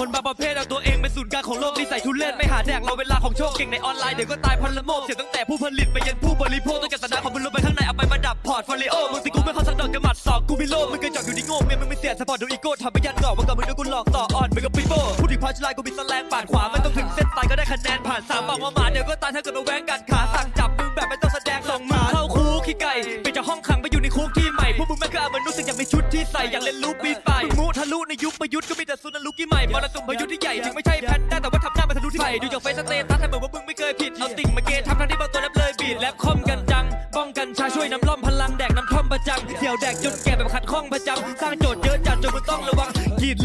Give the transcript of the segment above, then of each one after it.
คนบางประเภทเอาตัวเองเป็นศูนย์กลางของโลกนิสัยทุเรศไม่หาแดกเราเวลาของโชคเก่งในออนไลน์เดี๋ยวก็ตายพันละโมกเสียตั้งแต่ผู้ผลิตไปยันผู้บริโภคต้องจัดสนาของมึงลงไปข้างในเอาไปมาดับพอร์ตโฟลิโอมึงติกูไม่เข้าสักดอกจะหมัดสองกูพิโลมึงเคยจอดอยู่ในโง่เมียมึงไม่เสียสปอร์ตดูอีโก้ทำไปยันหลอกว่ากับมึงดี๋ยกูหลอกต่ออ่อนมึงกับปีโป้พูดถึงพัชไลน์กูมีสแลงปาดขวาไม่ต้องถึงเส้นตายก็ได้คะแนนผ่านสามบอกว่าหมาเดี๋ยวก็ตายถ้าเกิดมาแว้งกัดขาสั่งจับมึงแบบไม่ต้องแสดงส่งหมึงเข้าคุกขี้ไก่ไปจากห้องขังไปอยู่ในคุกที่ใหม่พวกมึงแม่งก็เอามนุษย์ สิ่งอยากมีชุดที่ใส่อยากเล่นลูกปีไป่ายมึงมูทะลุในยุคประยุทธ์ก็มีแต่ซุนลุกที่ใหม่มรสุมพายุทธ์ที่ใหญ่ถึงไม่ใช่แพนด้าแต่ว่าทำหน้ามันทะลุที่ใหม่ดูจากเฟซสเตตัสให้เหมือนว่ามึงไม่เคยผิดเอาติ่งมาเกทับทั้งที่บางตัวแรปเลยบีดแลบคอมกันจังป้องกันชาช่วยน้ำล่อมพลังแดกน้ำท่อมประจังเสี่ยวแดกจนแก่แบบขัดข้องประจำสร้าง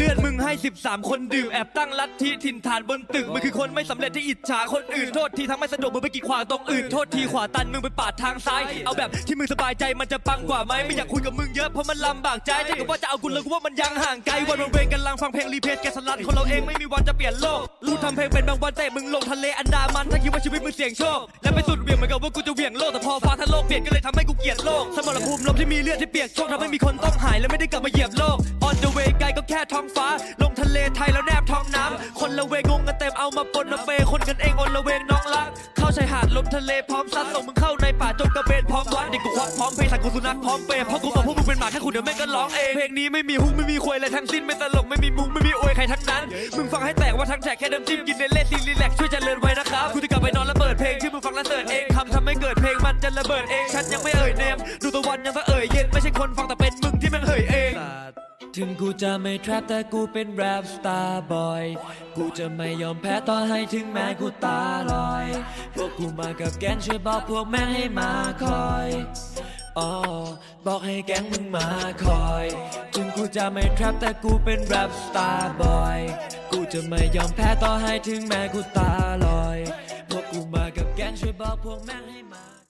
เลือดมึงให้ 13 คนดื่มแอบตั้งลัทธิถิ่นฐานบนตึกมึงคือคนไม่สำเร็จที่อิจฉาคนอื่นโทษทีทำไม่สะดวกมึงไปกีดขวางตรงอื่นโทษทีขวาตันมึงไปปาดทางซ้าย เอาแบบที่มึงสบายใจมันจะปังกว่าไหมไม่อยากคุยกับมึงเยอะเพราะมันลำบากใจถ้าเกิดว่าจะเอากูเลยกูว่ามันยังห่างไกลวันวันเวงกันลังฟังเพลงรีเพลย์แกสลัดคนเราเองไม่มีวันจะเปลี่ยนโลกกูทำเพลงเป็นบางวันแต่มึงลงทะเลอันดามันถ้าคิดว่าชีวิตมึงเสี่ยงโชคและไปสุดเหวี่ยงเหมือนกับว่ากูจะเหวี่ยงโลกแต่พอฟ้า กเปลี่ยนก็เลยทำให้กูเกลียดโลกสมรภูมิลมที่มีเลือดที่เปียกโชคทำให้มีคนต้องหายและไม่ได้กลับมาเหยียบโลก on the way ไกลก็แค่ท้องฟ้า ลงทะเลไทยแล้วแนบท้องน้ำคนละเวงงกันเต็มเอามาปนมาเปคนกันเองอนละเวงน้องรักเข้าชายหาดลมทะเลพร้อมซัดส่งมึงเข้าในป่าจนกระเบนพร้อมวัดเด็กกูควักพร้อมเพลงสั่งกูสุนัขพร้อมเปย์เพราะกูบอกพวกมึงเป็นหมาแค่คุณเดี๋ยวแม่งก็ร้องเองเพลงนี้ไม่มีฮุกไม่มีควยอะไรทั้งสิ้นไม่ตลกไม่มีมุกไม่มีอวยใครทั้งนั้นมึงฟังให้แตกว่าทั้งแท็กแค่เดิมจิ้มกินในเล่นซีรีแลกช่วยเจริญไว้นะครับกูจะกลับไปนอนแล้วเปิดเพลงที่ เพลงมันจะระเบิดเอง ฉันยังไม่เอ่ยเนม ดูตะวันยังก็เอ่ยเย็น ไม่ใช่คนฟังแต่เป็นมึงที่แม่งเอ่ยเอง ถึงกูจะไม่แทรปแต่กูเป็นแรปสตาร์บอย กูจะไม่ยอมแพ้ต่อให้ถึงแม้กูตาลอย พวกกูมากับแกนช่วยบอกพวกแม่งให้มาคอยอ๋อบอกให้แก๊งมึงมาคอย ถึงกูจะไม่แทรปแต่กูเป็นแรปสตาร์บอย กูจะไม่ยอมแพ้ต่อให้ถึงแม้กูตาลอย พวกกูม